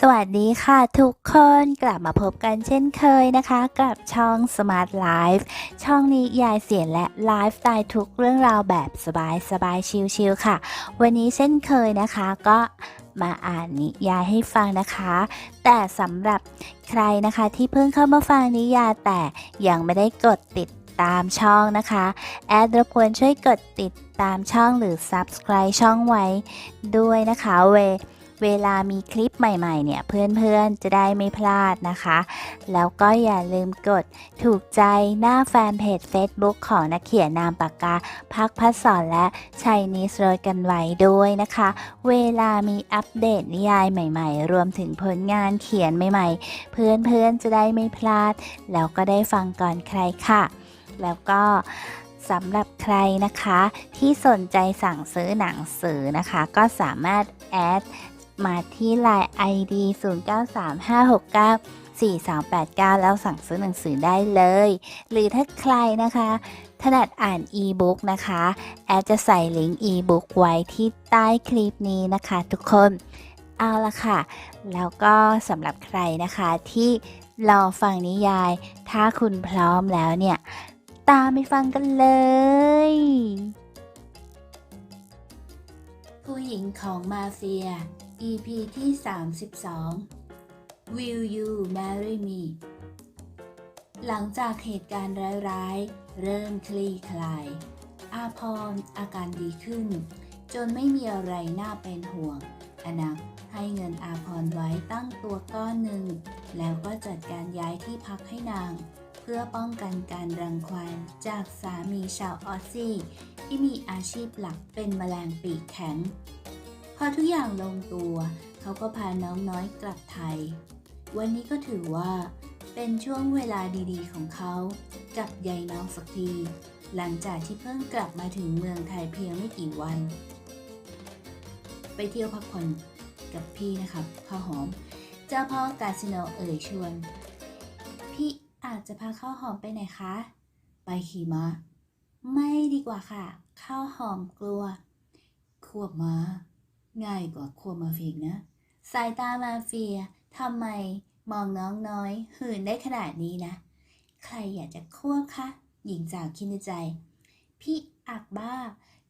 สวัสดีค่ะทุกคนกลับมาพบกันเช่นเคยนะคะ กับช่อง Smart Life ช่องนี้ยายเสียนและไลฟ์สไตล์ทุกเรื่องราวแบบสบายสบายชิลๆค่ะ วันนี้เช่นเคยนะคะก็มาอ่านนิยายให้ฟังนะคะ แต่สำหรับใครนะคะที่เพิ่งเข้ามาฟังนิยายแต่ยังไม่ได้กดติดตามช่องนะคะ แอดรบกวนช่วยกดติดตามช่องหรือ Subscribe ช่องไว้ด้วยนะคะเว เวลามีคลิปใหม่ๆ เนี่ย เพื่อนๆ จะได้ไม่พลาดนะคะ แล้วก็อย่าลืมกดถูกใจหน้าแฟนเพจ Facebook ของนักเขียนนามปากกาพักพัศรและชัยนิสโรยกันไว้ด้วยนะคะ เวลามีอัปเดตนิยายใหม่ๆ รวมถึงผลงานเขียนใหม่ๆ เพื่อนๆ จะได้ไม่พลาด แล้วก็ได้ฟังก่อนใครค่ะ แล้วก็สำหรับใครนะคะที่สนใจสั่งซื้อหนังสือนะคะ ก็สามารถแอด มาที่ Line ID 0935694289 แล้วสั่งซื้อหนังสือได้เลย หรือถ้าใครนะคะถนัดอ่านอีบุ๊กนะคะ แอดจะใส่ลิงก์อีบุ๊กไว้ที่ใต้คลิปนี้นะคะทุกคน เอาละค่ะ แล้วก็สำหรับใครนะคะที่รอฟังนิยาย ถ้าคุณพร้อมแล้วเนี่ย ตามไปฟังกันเลย ผู้หญิงของมาเฟีย EP ที่ 32 Will you marry me หลังจากเหตุการณ์ร้ายๆ เริ่มคลี่คลาย อาพรอาการดีขึ้น จนไม่มีอะไรน่าเป็นห่วง อนักให้เงินอาพรไว้ตั้งตัวก้อนหนึ่ง แล้วก็จัดการย้ายที่พักให้นาง เพื่อป้องกันการรังควานจากสามีชาวออสซี่ ที่มีอาชีพหลักเป็นแมลงปีกแข็ง อทุกอย่างลงตัว เขาก็พาน้องน้อยกลับไทย วันนี้ก็ถือว่า เป็นช่วงเวลาดีๆ ของเขา กับยายน้องสักที หลังจากที่เพิ่งกลับมาถึงเมืองไทยเพียงไม่กี่วัน ไปเที่ยวพักผ่อนกับพี่นะครับข้าวหอม เจ้าพ่อกาสิโนเอ่ยชวน พี่อาจจะพาข้าวหอมไปไหนคะ ไปขี่ม้าไม่ดีกว่าค่ะ ข้าวหอมกลัว ควบม้า ง่ายกว่าครัวมาเฟียนะ สายตามาเฟียทำไมมองน้องน้อย หื่นได้ขนาดนี้นะ ใครอยากจะควบคะหญิงสาวคิดในใจ พี่อักบ้า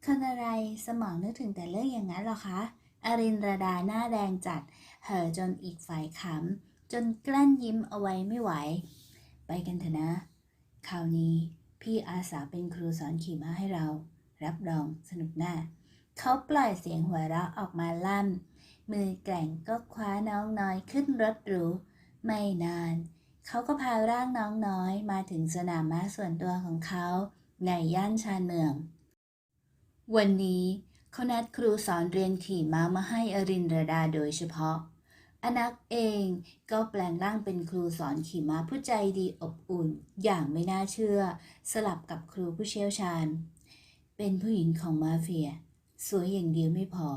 คนอะไรสมองนึกถึงแต่เรื่องอย่างนั้นหรอคะอรินระดาหน้าแดงจัด เห่อจนอีกฝ่ายขำจนกลั้นยิ้มเอาไว้ไม่ไหว ไปกันเถอะนะ คราวนี้พี่อาสาเป็นครูสอนขี่ม้าให้เรา รับรองสนุกแน่ เขาปล่อยเสียงหัวเราะออกมาลั่น มือแกร่งก็คว้าน้องน้อยขึ้นรถหรู ไม่นาน เขาก็พาร่างน้องน้อยมาถึงสนามม้าส่วนตัวของเขา ในย่านชานเมือง วันนี้เขานัดครูสอนเรียนขี่ม้ามาให้อรินรดาโดยเฉพาะ อนักเองก็แปลงร่างเป็นครูสอนขี่ม้าผู้ใจดีอบอุ่น อย่างไม่น่าเชื่อ สลับกับครูผู้เชี่ยวชาญ เป็นผู้หญิงของมาเฟีย สวยอย่างเดียวไม่พอ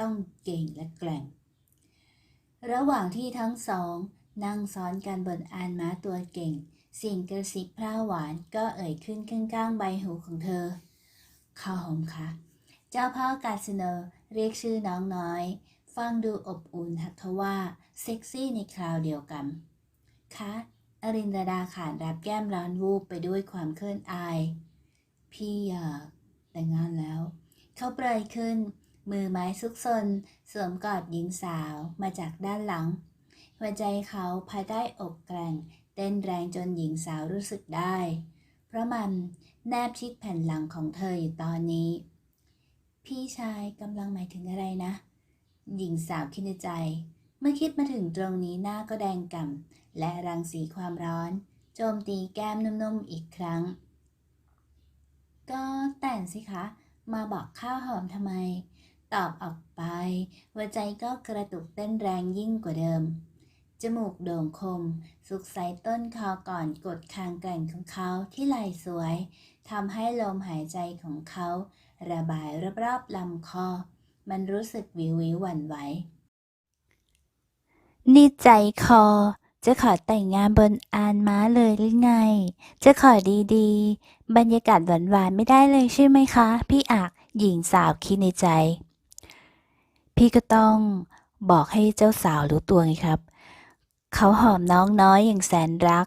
ต้องเก่งและแกร่ง ระหว่างที่ทั้งสอง นั่งซ้อนกันบนอานม้าตัวเก่ง สิ่งกระซิบพร่าหวานก็เอ่ยขึ้นข้างๆใบหูของเธอ ข้าวหอมคะเจ้าพ่อกาสิโนเรียกชื่อน้องน้อย ฟังดูอบอุ่นหักทว่าเซ็กซี่ในคราวเดียวกัน คะอรินรดาขานรับแก้มร้อนวูบไปด้วยความเคลื่อนอาย พี่อยากแต่งงานแล้ว เขาเปรยขึ้น มือไม้ซุกซนสวมกอดหญิงสาวมาจากด้านหลัง หัวใจเขาภายใต้อกแกร่ง เต้นแรงจนหญิงสาวรู้สึกได้ เพราะมันแนบชิดแผ่นหลังของเธออยู่ตอนนี้ พี่ชายกำลังหมายถึงอะไรนะ หญิงสาวคิดในใจ เมื่อคิดมาถึงตรงนี้หน้าก็แดงก่ำและรังสีความร้อน โจมตีแก้มนุ่มๆอีกครั้ง ก็แต่งสิคะ มาบอกข้าวหอมทำไม ตอบออกไป หัวใจก็กระตุกเต้นแรงยิ่งกว่าเดิม จมูกโด่งคม สุกใสต้นคอก่อนกดคางแกร่งของเขาที่ไหล่สวยทำให้ลมหายใจของเขา ระบายรอบๆลำคอ มันรู้สึกวิววิวหวั่นไหวนี่ใจคอ จะขอแต่งงานบนอานม้าเลยหรือไง จะขอดีๆ บรรยากาศหวานๆไม่ได้เลยใช่ไหมคะ พี่อักหญิงสาวคิดในใจ พี่ก็ต้องบอกให้เจ้าสาวรู้ตัวไงครับ เขาหอมน้องน้อยอย่างแสนรัก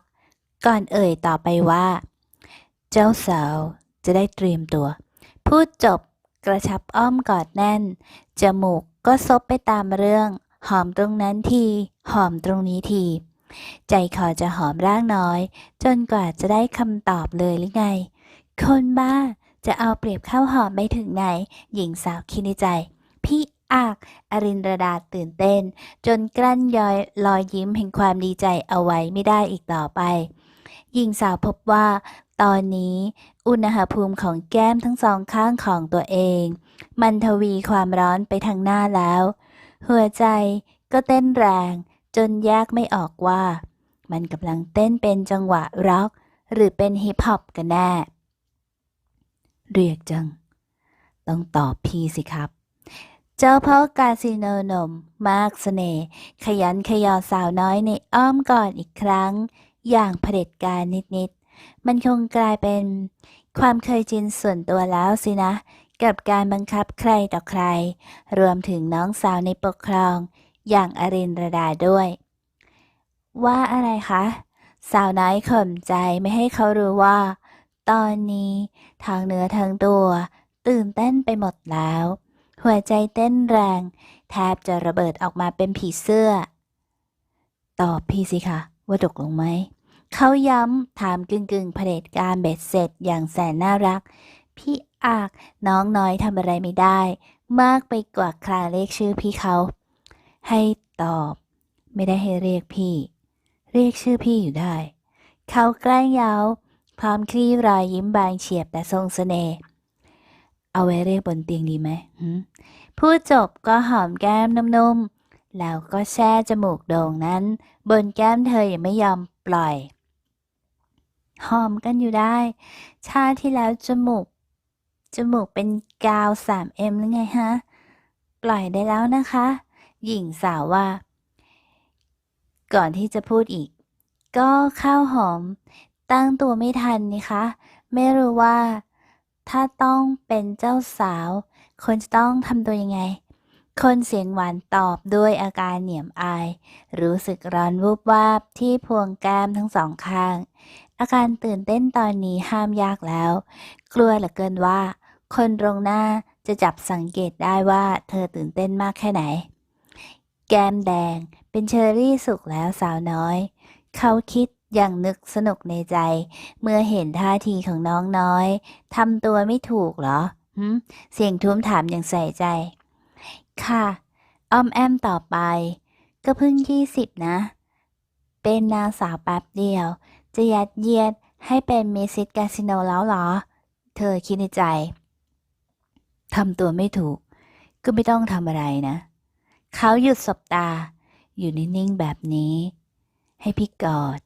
ก่อนเอ่ยต่อไปว่า เจ้าสาวจะได้เตรียมตัว พูดจบกระชับอ้อมกอดแน่น จมูกก็ซบไปตามเรื่อง หอมตรงนั้นที หอมตรงนี้ที ใจคอจะหอมร่างน้อย จนกว่าจะได้คำตอบเลยหรือไง คนบ้าจะเอาเปรียบข้าวหอมไปถึงไหน หญิงสาวคิดในใจ พี่อากอรินรดาตื่นเต้น จนกลั้นยอยรอยยิ้มแห่งความดีใจเอาไว้ไม่ได้อีกต่อไป หญิงสาวพบว่า ตอนนี้อุณหภูมิของแก้มทั้งสองข้างของตัวเอง มันทวีความร้อนไปทางหน้าแล้ว หัวใจก็เต้นแรง จนแยกไม่ออกว่า มันกำลังเต้นเป็นจังหวะร็อก หรือเป็นฮิปฮอปกันแน่ เรียกจัง ต้องตอบพี่สิครับ เจ้าพ่อกาสิโนนม มากเสน่ห์ขยันขยอสาวน้อยในอ้อมกอดอีกครั้ง อย่างเผด็จการนิดๆ มันคงกลายเป็นความเคยชินส่วนตัวแล้วสินะ กับการบังคับใครต่อใคร รวมถึงน้องสาวในปกครอง อย่างอรินรดาด้วย ว่าอะไรคะ สาวน้อยข่มใจไม่ให้เขารู้ว่า ตอนนี้ทางเนื้อทางตัว ตื่นเต้นไปหมดแล้ว หัวใจเต้นแรง แทบจะระเบิดออกมาเป็นผีเสื้อ ตอบพี่สิคะว่าตกลงไหมเขาย้ำถามกึ่งกึ่งเผด็จการเบ็ดเสร็จอย่างแสนน่ารัก พี่อากน้องน้อยทำอะไรไม่ได้ มากไปกว่าคลาเรียกชื่อพี่เขา ให้ตอบ ไม่ได้ให้เรียกพี่ เรียกชื่อพี่อยู่ได้ เขาแกล้งเย้าพร้อมคลี่รอยยิ้มบางเฉียบแต่ทรงเสน่ห์เอาไว้เรียกบนเตียงดีไหมพูดจบก็หอมแก้มนุ่มๆ แล้วก็แช่จมูกโด่งนั้น บนแก้มเธอยังไม่ยอมปล่อย หอมกันอยู่ได้ ชาที่แล้วจมูก จมูกเป็นกาว 3M หรือไงฮะ ปล่อยได้แล้วนะคะ หญิงสาวว่า ก่อนที่จะพูดอีก ก็ข้าวหอม ตั้งตัวไม่ทันนี่คะ ไม่รู้ว่า ถ้าต้องเป็นเจ้าสาว คนจะต้องทำตัวยังไง คนเสียงหวานตอบด้วยอาการเหนียมอาย รู้สึกร้อนวูบวาบที่พวงแก้มทั้งสองข้าง อาการตื่นเต้นตอนนี้ห้ามยากแล้ว กลัวเหลือเกินว่า คนตรงหน้าจะจับสังเกตได้ว่าเธอตื่นเต้นมากแค่ไหน แก้มแดงเป็นเชอรี่สุกแล้วสาวน้อย เขาคิดอย่างนึกสนุกในใจ เมื่อเห็นท่าทีของน้องน้อยทำตัวไม่ถูกเหรอหเสียงทุ้มถามอย่างใส่ใจ ค่ะอ้อมแอมต่อไป ก็เพิ่งยี่สิบนะ เป็นนางสาวแป๊บเดียว จะยัดเยียดให้เป็นมิสซิสกาสิโนแล้วเหรอ เธอคิดในใจทำตัวไม่ถูก ก็ไม่ต้องทำอะไรนะ เขาหยุดสบตา อยู่นิ่งๆแบบนี้ ให้พี่กอด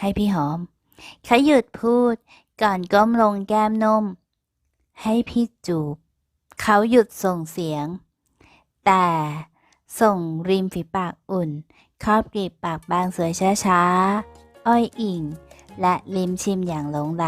ให้พี่หอม เขาหยุดพูด ก่อนก้มลงแก้มนม ให้พี่จูบ เขาหยุดส่งเสียง แต่ส่งริมฝีปากอุ่น ครอบกรีบปากบางสวยช้าๆ อ้อยอิงและลิมชิมอย่างหลงไหล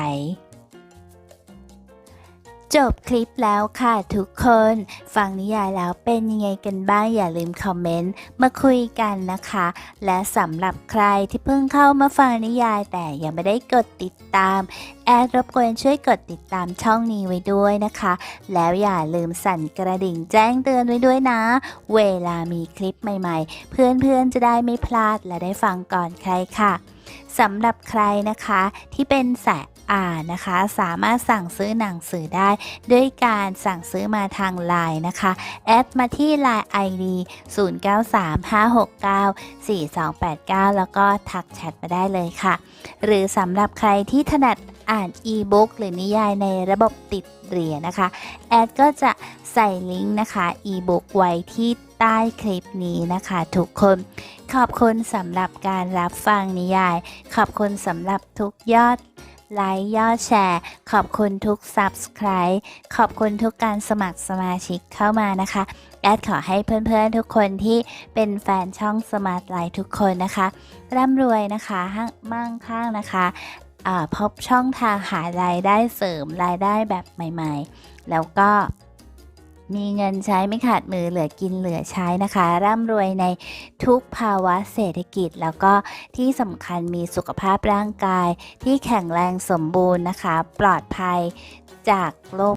จบคลิปแล้วค่ะทุกคน ฟังนิยายแล้วเป็นยังไงกันบ้างอย่าลืมคอมเมนต์มาคุยกันนะคะ และสำหรับใครที่เพิ่งเข้ามาฟังนิยายแต่ยังไม่ได้กดติดตาม แอดรบกวนช่วยกดติดตามช่องนี้ไว้ด้วยนะคะ แล้วอย่าลืมสั่นกระดิ่งแจ้งเตือนไว้ด้วยนะ เวลามีคลิปใหม่ๆ เพื่อนๆจะได้ไม่พลาดและได้ฟังก่อนใครค่ะสำหรับใครนะคะที่เป็นแส อ่านนะคะ สามารถสั่งซื้อหนังสือได้ ด้วยการสั่งซื้อมาทางไลน์นะคะแอดมาที่ Line ID 0935694289 แล้วก็ทักแชทมาได้เลยค่ะ หรือสำหรับใครที่ถนัดอ่านอีบุ๊กหรือนิยายในระบบติดเหรียญนะคะ แอดก็จะใส่ลิงก์นะคะอีบุ๊กไว้ที่ใต้คลิปนี้นะคะทุกคน ขอบคุณสำหรับการรับฟังนิยาย ขอบคุณสำหรับทุกยอด ไลค์ยอดแชร์ ขอบคุณทุก Subscribe ขอบคุณทุกการสมัครสมาชิกเข้ามานะคะ แอดขอให้เพื่อนๆทุกคนที่เป็นแฟนช่องสมาร์ทไลท์ทุกคนนะคะ ร่ำรวยนะคะหั่งมั่งคั่งนะคะอ่าพบช่องทางหารายได้เสริมรายได้แบบใหม่ ๆ แล้วก็ มีเงินใช้ไม่ขาดมือเหลือกินเหลือใช้นะคะ ร่ำรวยในทุกภาวะเศรษฐกิจ แล้วก็ที่สำคัญมีสุขภาพร่างกาย ที่แข็งแรงสมบูรณ์นะคะ ปลอดภัยจากโรค